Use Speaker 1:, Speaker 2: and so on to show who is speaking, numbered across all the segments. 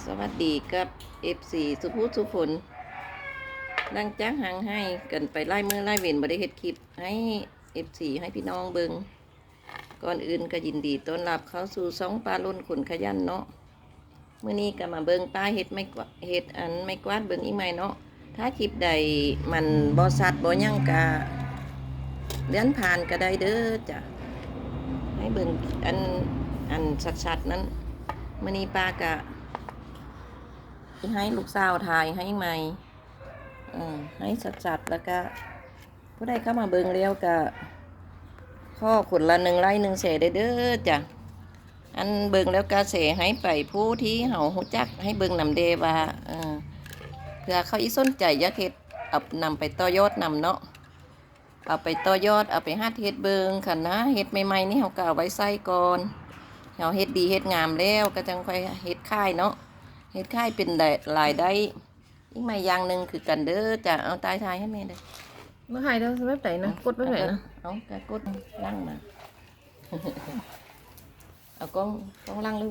Speaker 1: สวัสดีกับ F4 สุภูสุฝนดังจ้างหางให้กันไปไล่มือไล่เวนบริเฮ็ดคลิปให้ F4 ให้พี่น้องเบิงก่อนอื่นก็ยินดีต้อนรับเข้าสู่สองปลาล้นขุนขยันเนาะเมื่อนี้ก็มาเบิงปลาเฮ็ดไม่กวาดเฮ็ดอันไม่กวาดเบิงอีกไหมเนาะถ้าคลิปใดมันบ่สัตว์บ่หยังกะเลื่อนผ่านก็ได้เด้อจ้ะให้เบิงอันอันชัดๆนั้นมื่อนี้ปลากะ ให้ลูกสาวถ่ายให้ไหมอืมให้สัดๆแล้วก็ ผู้ใดเข้ามาเบิงเลี้ยวก็ข้อขุนละหนึ่งไร่หนึ่งเสได้เด้อจ้ะอันเบิงแล้วก็เสให้ไปผู้ที่เฮาหูจักให้เบิงนำเดว่าเออเพื่อเขาอีสนใจยาเฮ็ดเอานำไปต่อยอดนำเนาะเอาไปต่อยอดเอาไปหาเฮ็ดเบิงคันนะเฮ็ดใหม่ๆนี่เฮาก็เอาไว้ใส่ก่อนเฮาเฮ็ดดีเฮ็ดงามแล้วก็จังค่อยเฮ็ดค่ายเนาะ เฮ็ดค่ายเป็นได้รายได้อีกไม่อย่างหนึ่งคือกันเด้อจะเอาตายทายให้แม่เด้อ
Speaker 2: เมื่อไหร่เด้อแบบไหนนะกดแบบไหนนะ
Speaker 1: เอากะกดล่างมาเอากล้องกล้องล่างเลย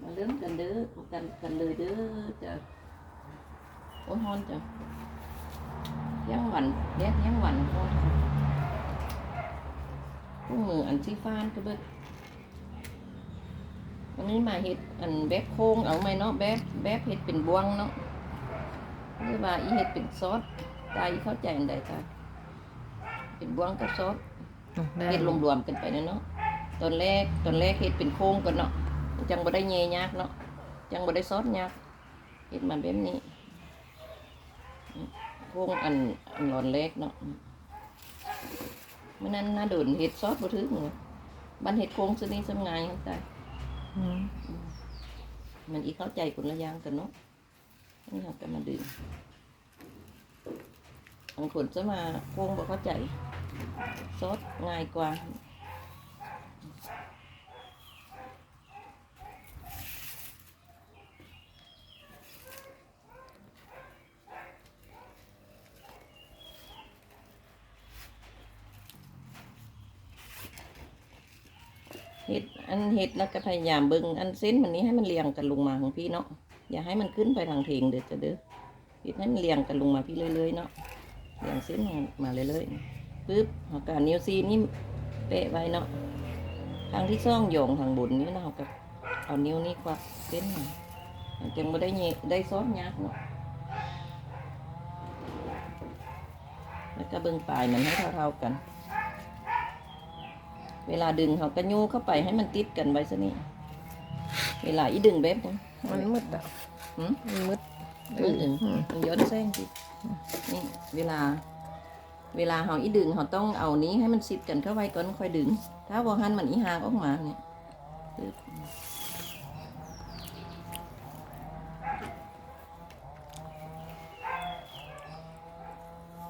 Speaker 1: มาเริ่มกันเด้อกันกันเลยเด้อจะโอ้ยฮอนจ้ะยังหวันแดดยังหวันฮอนผู้มืออันซีฟ้านก็เบิด วันนี้มาเห็ดอันแบบโค้งเอาไหมเนาะแบบแบบเห็ดเป็นบวงเนาะหรือว่าอีเห็ดเป็นซอสตายเข้าใจอันใดจ้ะเป็นบวงกับซอสเห็ดรวมๆกันไปนะเนาะตอนแรกตอนแรกเห็ดเป็นโค้งก่อนเนาะจังบ่ได้เงยยากเนาะจังบ่ได้ซอสยากเห็ดมันแบบนี้โค้งอันอันหลอนเล็กเนาะมันนั้นน่าโดนเห็ดซอสบ่ถึงเลยบ้านเห็ดโค้งซะนี่สำงายมันตาย
Speaker 2: อื มั
Speaker 1: นอีเข้าใจคนละอย่างกันเนาะนี่เราก็มาดึงบางคนจะมาโค้งบอกเข้าใจซดง่ายกว่า เห็ดอันเห็ดแล้วก็พยายามเบิ่งอันเส้นมันนี้ให้มันเรียงกันลงมาของพี่เนาะอย่าให้มันขึ้นไปทางเทงเด้อจะเด้อเห็ดให้มันเรียงกันลงมาพี่เรื่อยๆเนาะเรียงเส้นมาเรื่อยๆปึ๊บเอาการนิ้วซีนี่เปะไว้เนาะทางที่ซ่องโยงทางบนนี้เนาะกับเอานิ้วนี้ควักเส้นมามันจึงม่ได้เงได้ซอสยากเนาะแล้วก็เบิ่งปลายมันให้เท่าๆกัน เวลาดึงเขาก็ยูเข้าไปให้มันติดกันไว้ซะนี่เวลาอีดึงแบบนี้
Speaker 2: มันมืดอะ
Speaker 1: หืม
Speaker 2: มันมืด
Speaker 1: เออเออมันย้อนแสงสินี่เวลา เวลาเขาอีดึงเขาต้องเอานี้ให้มันซิดกันเข้าไว้ก่อนค่อยดึง ถ้าบ่หันมันอีหางออกมาเนี่ยปึ๊บ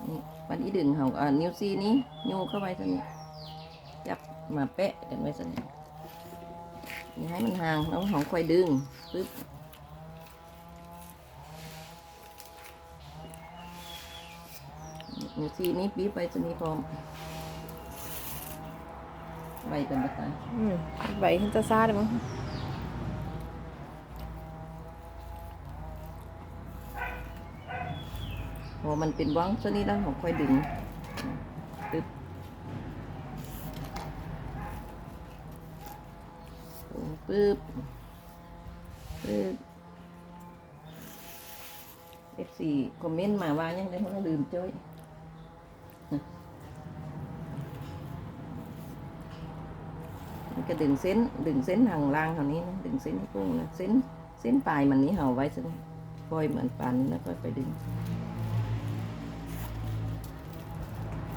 Speaker 1: นี่วันอีดึงเขาอ่านิ้วซีนี้ยูเข้าไว้ซะนี่จับ มาแปะกันไว้สักนิดอย่าให้มันห่างแล้วของค่อยดึงปึ๊บนี่ซีนี้ปี๊บไปสนีพร้อมใบกันไปตาย
Speaker 2: อืมใบเห็นจะซ่าได้มั้ง
Speaker 1: พอมันเป็นว่างสนีแล้วของค่อยดึงปึ๊บ ปึ๊บปึ๊บเอฟซีคอมเมนต์มาว่ายังได้เขาลืมจ้อยมันก็ดึงเส้นดึงเส้นทางล่างเท่านี้นะดึงเส้นให้กุ้งนะเส้นเส้นปลายมันนี้เห่าไว้ซะนี่ปล่อยเหมือนปานแล้วก็ไปดึง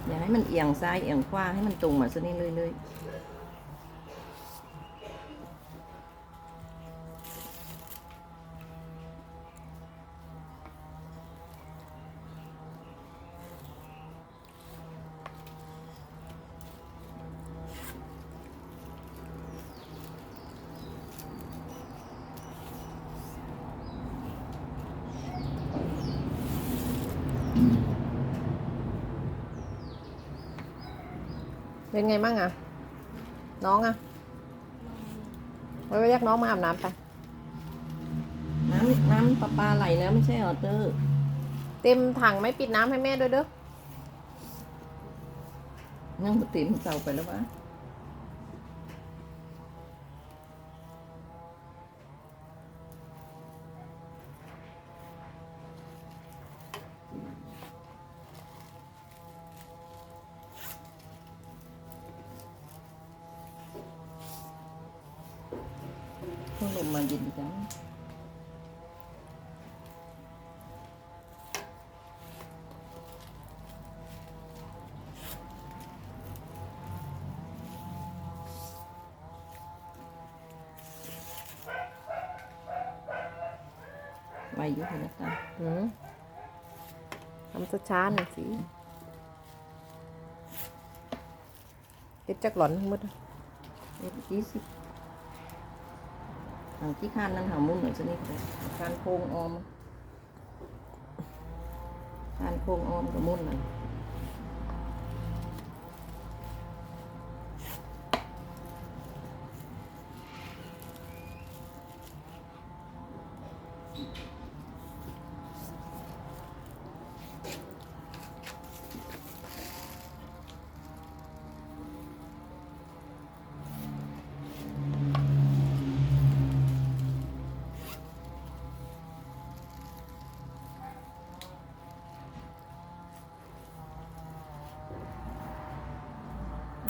Speaker 1: อย่าให้มันเอียงซ้ายเอียงขวาให้มันตรงมาซะนี่เลยเลย
Speaker 2: เป็นไงบ้างอะ น้องอะไว้ไปเรียกน้องมาอาบน้ำไป
Speaker 1: เน้ำน้ำประปาไหลแล้วไม่ใช่เหรอเตอร์
Speaker 2: เต็มถังไหม่ปิดน้ำให้แม่ด้วยเด้อ
Speaker 1: นั่งเต็มเสาไปแล้ววะ พัดลมมาเย็นจังไว้อยู่นะจ๊ะ
Speaker 2: หืมทำช้าๆหน่อยสิเก็บจักหลอนทั้งหมดอะ
Speaker 1: เอ็ดยี่สิบหาง ที่คานนั่นหามุ่นเหมือนชนิดการโค้งออม การโค้งออมกับมุนนั่น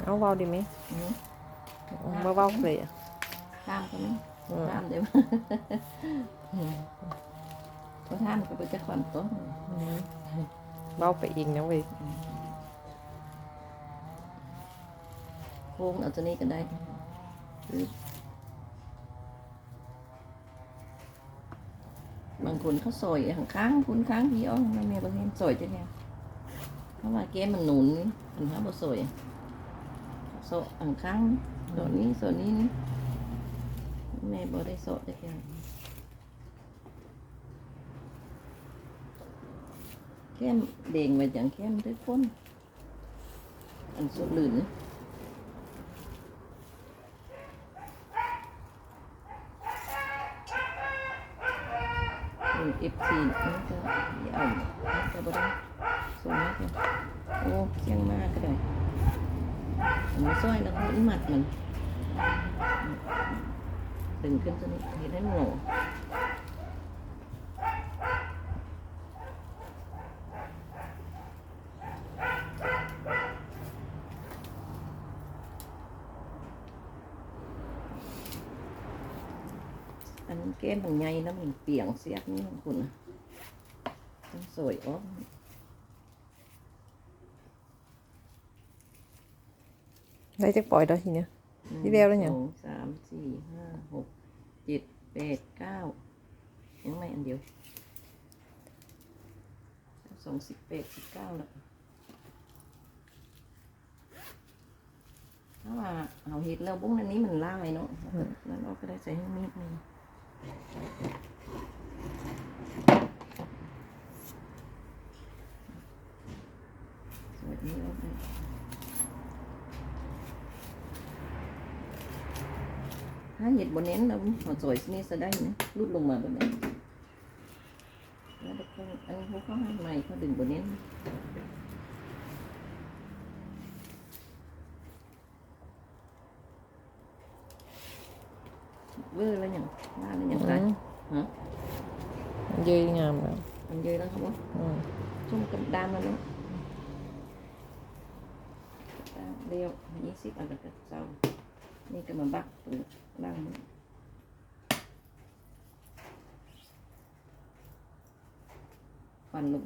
Speaker 2: เอาเบาดีไหม
Speaker 1: อืม
Speaker 2: เบาเบาๆเลยอะ
Speaker 1: ข้ามก็ไหม
Speaker 2: อืม
Speaker 1: ข้ามเดี๋ยวพอท่ามก็ไปจะขวัญต้น
Speaker 2: อืมเบาไปอีกนะเว้ย
Speaker 1: โค้งเอาตัวนี้ก็ได้หรือบางคนเขาสอยข้างข้างคุณข้างพี่อ้อไม่แม่บางทีสอยจะเนี่ยเพราะว่าแกมันหนุนมันหาบ่สอย โซะข้างข้างโซนนี้โซนนี้นี่แม่บ่ได้โซะจะแค่แก้มเด่งไว้อย่างแก้มด้วยคนอันสุดลื่นนี่หนึ่งเอฟซีนี่ก็เอาจะบได้ส่งมากันโอ้เชียงมากก็ได้ อันนี้ซอยแล้วก็อีหมัดมันตึงขึ้นตัวนี้เห็นได้หมูอันแก้มมันใหญ่นะมันเปียงเสียกนี่คุณต้องสวยอ๋อ
Speaker 2: ได้จักปล่อยแล้วทีเนี้ยพี่เบลแล้วยัง
Speaker 1: สองสามสี่ห้าหกเจ็ดแปดเก้ายังไม่อันเดียวสองสิบแปดสิบเก้าแล้วถ้าว่าเอาเห็ดแล้วบุ้งอันนี้มันล่ายเนาะแล้วเราก็ได้ใส่ให้มีดหนึงสวัสดีครับถ้าเห็ด บนเน้นเราหัวสวยนี่จะได้นะรุดลงมาแบบนี้แล้วเด็กคนอันนี้เขาเขาให้ใหม่เขาดึงบนเน้นเวอร์แล้วยังว่าแล้วยังไง
Speaker 2: อืม
Speaker 1: ฮะ
Speaker 2: มันเยยงามแล้ว
Speaker 1: มันเยอะแล้วครับว่า
Speaker 2: อืม
Speaker 1: ชุ่มกับดำแล้วเนาะดำเรียวยี่สิบอันละก็เศร้านี่ก็มา บักตัวล่างมันฟันลง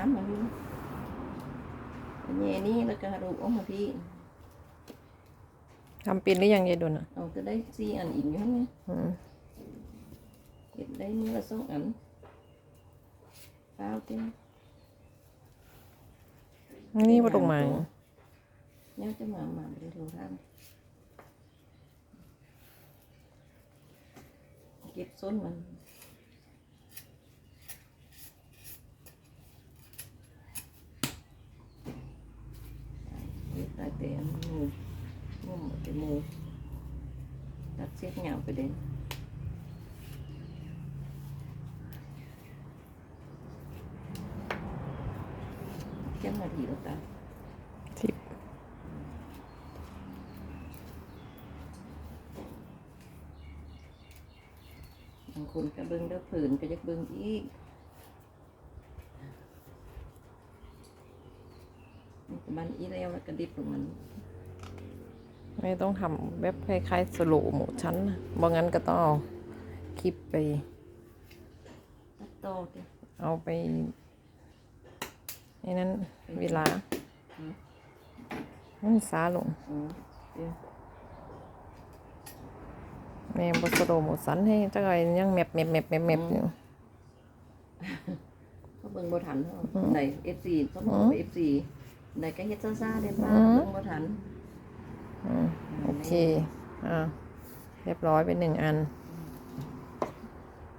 Speaker 1: ามมาดูอันนี้อันนี้แล้วก็รูปออกมาพี่
Speaker 2: ทำเป็นหรือยังยายดนอะ
Speaker 1: เอาก็ได้สี่อันอีกอยู่ไหม
Speaker 2: อืม
Speaker 1: เก็บได้มือละสองอันเปล่าเต็ม
Speaker 2: นี่บ่ตรงมา
Speaker 1: เนี่ยจะมามาเดี๋ยวเราทำเก็บส้นมันนี่ตายแต่อันมูมุ่มเอาแต่มูตัดเสียกเห งาไปเด่นเจ้ามาทีแล้วตา
Speaker 2: สิบ
Speaker 1: บางคนก็เบิ่งแล้วผืนก็จะเบิ่งอีก มันก็มันอีแล้วแล้วก็ดิบลงมัน
Speaker 2: ไม่ต้องทำแบบคล้ายๆสโลโมชันนะบ่งั้นก็ต้องเอาคลิปไป
Speaker 1: ตัดต่อดิ
Speaker 2: เอาไปไอ้นั้นเวลามันซาลง
Speaker 1: อ๋อเดี๋ยว
Speaker 2: แม่บสโลโมชันให้จักหน่อยยังแมบแมบแมบแมบแมบอยู่
Speaker 1: เขาเบิ่งบ่ทันเขาใน F4 เขาบอกว่า F4 ในก็เฮ็ดซ่าๆได้บ้าง
Speaker 2: อืม
Speaker 1: เบิ่งบ่ทัน
Speaker 2: อืมโอเคอ่าเรียบร้อยไปหนึ่งอัน
Speaker 1: อ